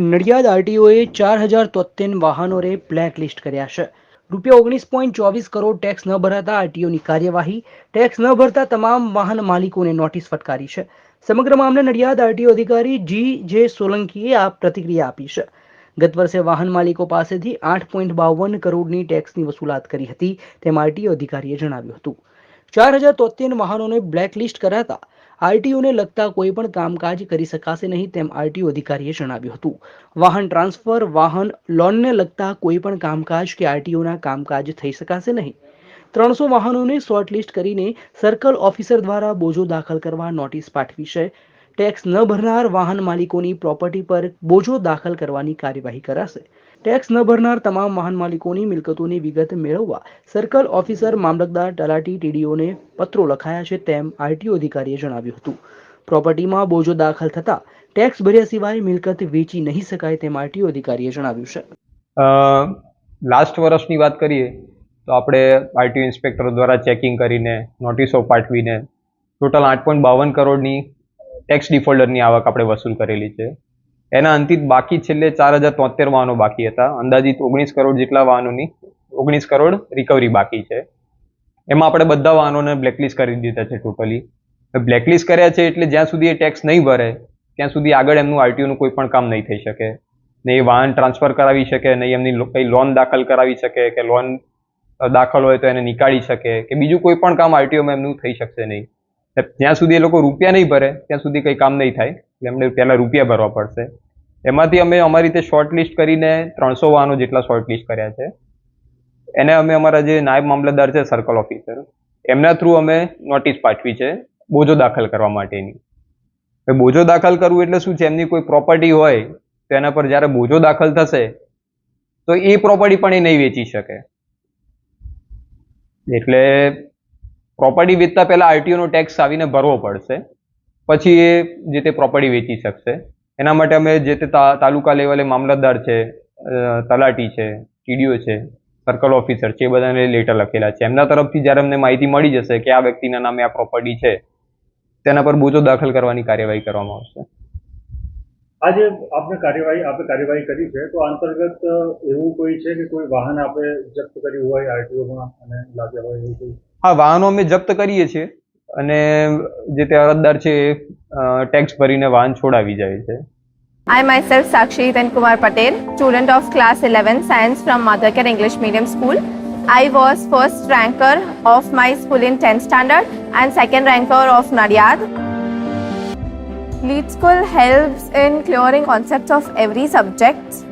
નડિયાદ આરટીઓએ ચાર હજાર તોતેર વાહનોને બ્લેક લિસ્ટ કર્યા છે. રૂપિયા ઓગણીસ પોઈન્ટ ચોવીસ કરોડ ટેક્સ ન ભરાતા આરટીઓની કાર્યવાહી ટેક્સ ન ભરતા તમામ વાહન માલિકોને નોટિસ ફટકારી છે. સમગ્ર મામલે નડિયાદ આરટીઓ અધિકારી જી જે સોલંકીએ આ પ્રતિક્રિયા આપી છે. ગત વર્ષે વાહન માલિકો પાસેથી આઠ પોઈન્ટ બાવન કરોડની ટેક્સની વસૂલાત કરી હતી, તેમ આરટીઓ અધિકારીએ જણાવ્યું હતું. ચાર હજાર તોતેર વાહનોને બ્લેકલિસ્ટ કરાતા આરટીઓને લગતા કોઈ પણ કામકાજ કરી શકાશે નહીં તેમ આરટીઓ અધિકારીએ જણાવ્યું હતું. વાહન ટ્રાન્સફર, વાહન લોનને લગતા કોઈ પણ કામકાજ કે આરટીઓના કામકાજ થઈ શકાશે નહીં. ત્રણસો વાહનોને શોર્ટલિસ્ટ કરીને સર્કલ ઓફિસર દ્વારા બોજો દાખલ કરવા નોટિસ પાઠવી છે. ટેક્સ ન ભરનાર વાહન માલિકોની પ્રોપર્ટી પર બોજો દાખલ કરવાની કાર્યવાહી કરાશે. ટેક્સ ન ભરનાર તમામ વાહન માલિકોની મિલકતોની વિગત મેળવવા સર્કલ ઓફિસર મામલતદાર તલાટી ટીડીઓને પત્રો લખાયા છે તેમ આરટીઓ અધિકારીએ જણાવ્યું હતું. પ્રોપર્ટીમાં બોજો દાખલ થતા ટેક્સ ભર્યા સિવાય મિલકત વેચી નહીં શકાય તેમ આરટીઓ અધિકારીએ જણાવ્યું છે. લાસ્ટ વર્ષની વાત કરીએ તો આપણે આરટીઓ ઇન્સ્પેક્ટરો દ્વારા ચેકિંગ કરીને નોટિસો પાઠવીને ટોટલ આઠ પોઈન્ટ બાવન કરોડની ટેક્સ ડિફોલ્ડરની આવક આપણે વસૂલ કરેલી છે. એના અંતિત બાકી છેલ્લે ચાર હજાર તોતેર વાહનો બાકી હતા. અંદાજિત ઓગણીસ કરોડ જેટલા વાહનોની, ઓગણીસ કરોડ રિકવરી બાકી છે. એમાં આપણે બધા વાહનોને બ્લેકલિસ્ટ કરી દીધા છે ટોટલી બ્લેકલિસ્ટ કર્યા છે એટલે જ્યાં સુધી એ ટેક્સ નહીં ભરે, ત્યાં સુધી આગળ એમનું આરટીઓનું કોઈ પણ કામ નહીં થઈ શકે. નહીં વાહન ટ્રાન્સફર કરાવી શકે નહીં એમની કંઈ લોન દાખલ કરાવી શકે, કે લોન દાખલ હોય તો એને નીકાળી શકે, કે બીજું કોઈ પણ કામ આરટીઓમાં એમનું થઈ શકશે નહીં. જ્યાં સુધી એ લોકો રૂપિયા નહીં ભરે, ત્યાં સુધી કંઈ કામ નહીં થાય. એટલે એમને પહેલાં રૂપિયા ભરવા પડશે. એમાંથી અમે અમારી રીતે શોર્ટ લિસ્ટ કરીને ત્રણસો વાહનો જેટલા શોર્ટ લિસ્ટ કર્યા છે. એને અમે અમારા જે નાયબ મામલતદાર છે સર્કલ ઓફિસર એમના થ્રુ અમે નોટિસ પાઠવી છે બોજો દાખલ કરવા માટેની. બોજો દાખલ કરવું એટલે શું છે? એમની કોઈ પ્રોપર્ટી હોય, તો એના પર જ્યારે બોજો દાખલ થશે, તો એ પ્રોપર્ટી પણ એ નહીં વેચી શકે. એટલે પ્રોપર્ટી વેચતા પહેલાં આરટીઓનો ટેક્સ આવીને ભરવો પડશે. પછી એ જે તે પ્રોપર્ટી વેચી શકશે. એના માટે અમે જે તે તાલુકા લેવલે મામલતદાર છે તલાટી છે ટીડીઓ છે સર્કલ ઓફિસર છે, એ બધાને લેટર લખેલા છે. એમના તરફથી જ્યારે અમને માહિતી મળી જશે કે આ વ્યક્તિના નામે આ પ્રોપર્ટી છે, તેના પર બોજો દાખલ કરવાની કાર્યવાહી કરવામાં આવશે. આજે આપણે કાર્યવાહી આપણે કાર્યવાહી કરી છે, તો અંતર્ગત એવું કોઈ છે કે કોઈ વાહન આપણે જપ્ત કર્યું હોય આરટીઓમાં અને લાગ્યા હોય એવું કોઈ? હા વાહનો અમે જપ્ત કરીએ છીએ અને જે તે અરજદાર છે એ ટેક્સ ભરીને વાહન છોડાવી જાય છે I myself Sakshi Hitan Kumar Patel, student of class 11 science from Mothercare English Medium School. I was first ranker of my school in 10th standard and second ranker of Nadiad. Lead School helps in clearing concepts of every subject.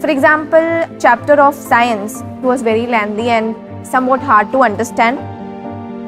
For example, chapter of science was very lengthy and somewhat hard to understand.